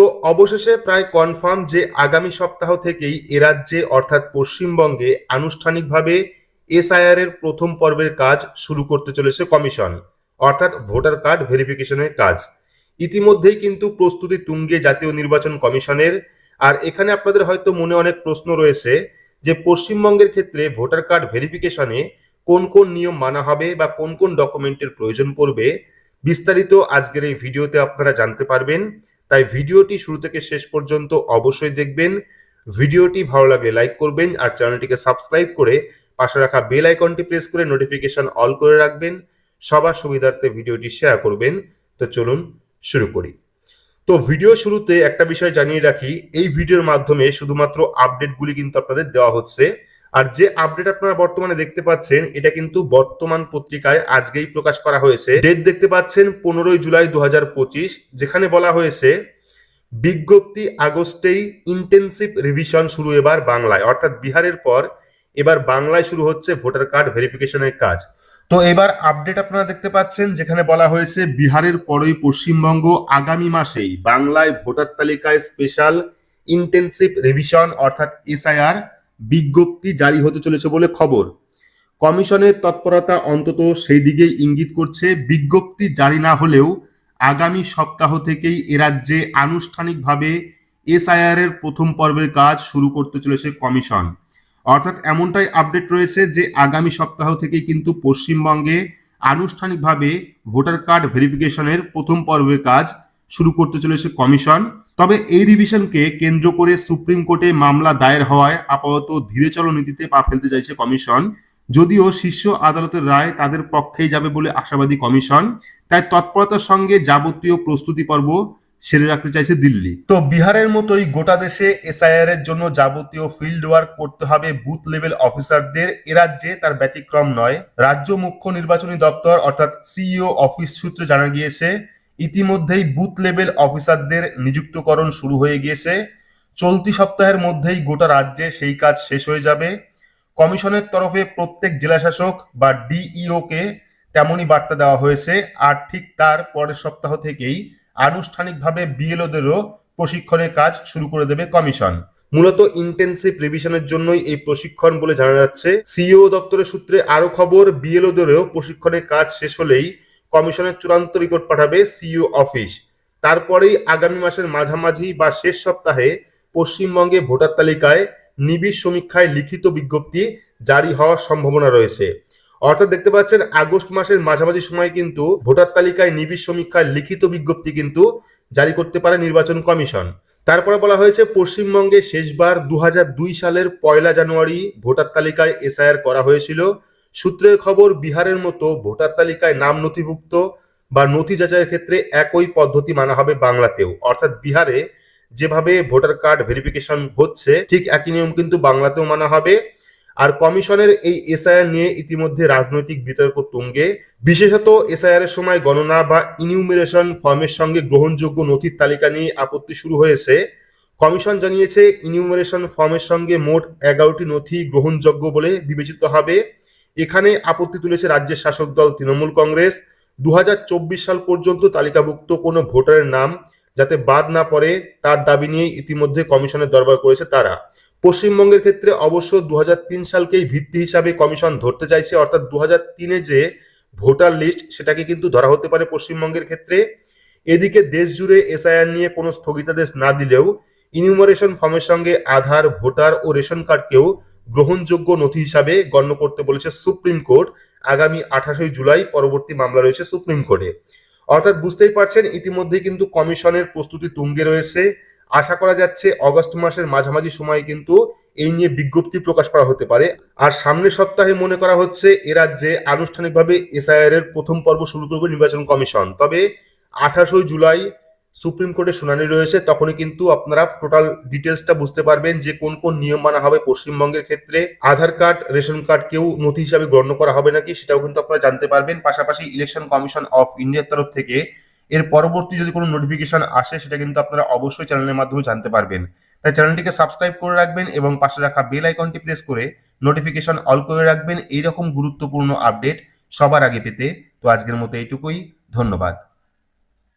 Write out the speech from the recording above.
তো অবশেষে প্রায় কনফার্ম যে আগামী সপ্তাহ থেকেই এ রাজ্যে, অর্থাৎ পশ্চিমবঙ্গে, আনুষ্ঠানিকভাবে এসআইআর এর প্রথম পর্বের কাজ শুরু করতে চলেছে কমিশন অর্থাৎ ভোটার কার্ড ভেরিফিকেশনের কাজ। ইতিমধ্যেই কিন্তু প্রস্তুতি তুঙ্গে জাতীয় নির্বাচন কমিশনের, আর এখানে আপনাদের হয়তো মনে অনেক প্রশ্ন রয়েছে যে পশ্চিমবঙ্গের ক্ষেত্রে ভোটার কার্ড ভেরিফিকেশনে কোন কোন নিয়ম মানা হবে বা কোন কোন ডকুমেন্টের প্রয়োজন পড়বে, বিস্তারিত আজকের এই ভিডিওতে আপনারা জানতে পারবেন। তাই ভিডিওটি শুরু থেকে শেষ পর্যন্ত অবশ্যই দেখবেন। ভিডিওটি ভালো লাগলে লাইক করবেন আর চ্যানেলটিকে সাবস্ক্রাইব করে পাশে রাখা বেল আইকনটি প্রেস করে নোটিফিকেশন অল করে রাখবেন। সবার সুবিধার্থে ভিডিওটি শেয়ার করবেন। তো চলুন শুরু করি। তো ভিডিও শুরুতে একটা বিষয় জানিয়ে রাখি, এই ভিডিওর মাধ্যমে শুধুমাত্র আপডেটগুলি কিন্তু আপনাদের দেওয়া হচ্ছে। আর যে আপডেট আপনারা বর্তমানে দেখতে পাচ্ছেন, এটা কিন্তু বর্তমান পত্রিকায় আজকেই প্রকাশ করা হয়েছে। ডেট দেখতে পাচ্ছেন পনেরোই জুলাই দু হাজার পঁচিশ, যেখানে বলা হয়েছে, বিজ্ঞপ্তি আগস্টেই ইন্টেন্সিভ রিভিশন শুরু এবার বাংলায়। অর্থাৎ বিহারের পর এবার বাংলায় শুরু হচ্ছে ভোটার কার্ড ভেরিফিকেশনের কাজ। তো এবার আপডেট আপনারা দেখতে পাচ্ছেন, যেখানে বলা হয়েছে, বিহারের পরই পশ্চিমবঙ্গ আগামী মাসেই বাংলায় ভোটার তালিকায় স্পেশাল ইন্টেন্সিভ রিভিশন অর্থাৎ এসআইআর বিজ্ঞপ্তি জারি হতে চলেছে বলে খবর। কমিশনের তৎপরতা অন্তত সেই দিকেই ইঙ্গিত করছে, বিজ্ঞপ্তি জারি না হলেও আগামী সপ্তাহ থেকেই এ রাজ্যে আনুষ্ঠানিকভাবে এসআইআর এর প্রথম পর্বের কাজ শুরু করতে চলেছে কমিশন। অর্থাৎ এমনটাই আপডেট রয়েছে যে আগামী সপ্তাহ থেকেই কিন্তু পশ্চিমবঙ্গে আনুষ্ঠানিকভাবে ভোটার কার্ড ভেরিফিকেশনের প্রথম পর্বের কাজ শুরু করতে চলেছে কমিশন। তবে এই রিভিশনকে কেন্দ্র করে সুপ্রিম কোর্টে মামলা দায়ের হওয়ায় আপাতত ধীরে চলো নীতিতে পা ফেলতে চাইছে কমিশন। যদিও শীর্ষ আদালতের রায় তাদের পক্ষেই যাবে বলে আশাবাদী কমিশন। তাই তৎপরতার সঙ্গে যাবতীয় প্রস্তুতি পর্ব সেরে রাখতে চাইছে দিল্লি। তো বিহারের মতোই গোটা দেশে এসআইআর এর জন্য যাবতীয় ফিল্ড ওয়ার্ক করতে হবে বুথ লেভেল অফিসারদের এ রাজ্যে তার ব্যতিক্রম নয়। রাজ্য মুখ্য নির্বাচনী দপ্তর অর্থাৎ সিইও অফিস সূত্রে জানা গিয়েছে ইতিমধ্যেই বুথ লেভেল অফিসারদের নিযুক্তকরণ শুরু হয়ে গিয়েছে। চলতি সপ্তাহের মধ্যেই গোটা রাজ্যে সেই কাজ শেষ হয়ে যাবে। কমিশনের তরফে প্রত্যেক জেলাশাসক বা ডিইও কে তেমনই বার্তা দেওয়া হয়েছে। আর ঠিক তার পরের সপ্তাহ থেকেই আনুষ্ঠানিকভাবে বিএলওদেরও প্রশিক্ষণের কাজ শুরু করে দেবে কমিশন। মূলত ইন্টেন্সিভ রিভিশনের জন্যই এই প্রশিক্ষণ বলে জানা যাচ্ছে। সিইও দপ্তরের সূত্রে আরও খবর, বিএলওদেরও প্রশিক্ষণের কাজ শেষ হলেই কমিশনের চূড়ান্ত রিপোর্ট পাঠাবে সিইও অফিস। তারপরেই আগামী মাসের মাঝামাঝি বা শেষ সপ্তাহে পশ্চিমবঙ্গে ভোটার তালিকায় নিবিড় সমীক্ষায় লিখিত বিজ্ঞপ্তি জারি হওয়ার সম্ভাবনা রয়েছে। অর্থাৎ দেখতে পাচ্ছেন, আগস্ট মাসের মাঝামাঝি সময় কিন্তু ভোটার তালিকায় নিবিড় সমীক্ষায় লিখিত বিজ্ঞপ্তি কিন্তু জারি করতে পারে নির্বাচন কমিশন। তারপরে বলা হয়েছে, পশ্চিমবঙ্গে শেষবার দু হাজার দুই সালের পয়লা জানুয়ারি ভোটার তালিকায় এসআইআর করা হয়েছিল। সূত্রের খবর, বিহারের মতো ভোটার তালিকায় নাম নথিভুক্ত বা নথি যাচাইয়ের ক্ষেত্রে একই পদ্ধতি মানা হবে বাংলাতেও। অর্থাৎ বিহারে যেভাবে ভোটার কার্ড ভেরিফিকেশন হচ্ছে, ঠিক একই নিয়ম কিন্তু বাংলাতেও মানা হবে। আর কমিশনের এই এসআইআর নিয়ে ইতিমধ্যে রাজনৈতিক বিতর্ক তুঙ্গে। বিশেষত এসআইআর এর সময় গণনা বা ইনিউমিরেশন ফর্মের সঙ্গে গ্রহণযোগ্য নথির তালিকা নিয়ে আপত্তি শুরু হয়েছে। কমিশন জানিয়েছে ইনিউমিরেশন ফর্মের সঙ্গে মোট এগারোটি নথি গ্রহণযোগ্য বলে বিবেচিত হবে। এখানে আপত্তি তুলেছে রাজ্যের শাসক দল তৃণমূল কংগ্রেস। দুহাজার চব্বিশ সাল পর্যন্ত তালিকাভুক্ত কোনো ভোটারের নাম যাতে বাদ না পড়ে, তার দাবি নিয়ে ইতিমধ্যে কমিশনের দরবার করেছে তারা। পশ্চিমবঙ্গের ক্ষেত্রে অবশ্য দুহাজার তিন সালকেই ভিত্তি হিসাবে কমিশন ধরতে চাইছে, অর্থাৎ দু তিনে যে ভোটার লিস্ট, সেটাকে কিন্তু ধরা হতে পারে পশ্চিমবঙ্গের ক্ষেত্রে। এদিকে দেশ জুড়ে এসআইআর নিয়ে কোনো স্থগিতাদেশ না দিলেও ইনিউমারেশন ফর্মের সঙ্গে আধার, ভোটার ও রেশন কার্ডকেও গ্রহণযোগ্য নথি হিসাবে গণ্য করতে বলেছে সুপ্রিম কোর্ট। আগামী আঠাশই জুলাই পরবর্তী মামলা রয়েছে সুপ্রিম কোর্টে। অর্থাৎ বুঝতেই পারছেন ইতিমধ্যে কিন্তু কমিশনের প্রস্তুতি তুঙ্গে রয়েছে। আশা করা যাচ্ছে অগস্ট মাসের মাঝামাঝি সময়ে কিন্তু এই নিয়ে বিজ্ঞপ্তি প্রকাশ করা হতে পারে। আর সামনের সপ্তাহে মনে করা হচ্ছে, এ রাজ্যে আনুষ্ঠানিকভাবে এসআইআর এর প্রথম পর্ব শুরু করবে নির্বাচন কমিশন। তবে আঠাশই জুলাই সুপ্রিম কোর্টে শুনানি রয়েছে, তখনই কিন্তু আপনারা টোটাল ডিটেলসটা বুঝতে পারবেন যে কোন কোন নিয়ম মানা হবে পশ্চিমবঙ্গের ক্ষেত্রে। আধার কার্ড, রেশন কার্ড কেউ নথি হিসাবে গণ্য করা হবে নাকি সেটাও কিন্তু আপনারা জানতে পারবেন। পাশাপাশি ইলেকশন কমিশন অফ ইন্ডিয়ার তরফ থেকে এর পরবর্তী যদি কোনো নোটিফিকেশন আসে, সেটা কিন্তু আপনারা অবশ্যই চ্যানেলের মাধ্যমে জানতে পারবেন। তাই চ্যানেলটিকে সাবস্ক্রাইব করে রাখবেন এবং পাশে রাখা বেল আইকনটি প্রেস করে নোটিফিকেশন অল করে রাখবেন। এইরকম গুরুত্বপূর্ণ আপডেট সবার আগে পেতে। তো আজকের মতো এইটুকুই। ধন্যবাদ।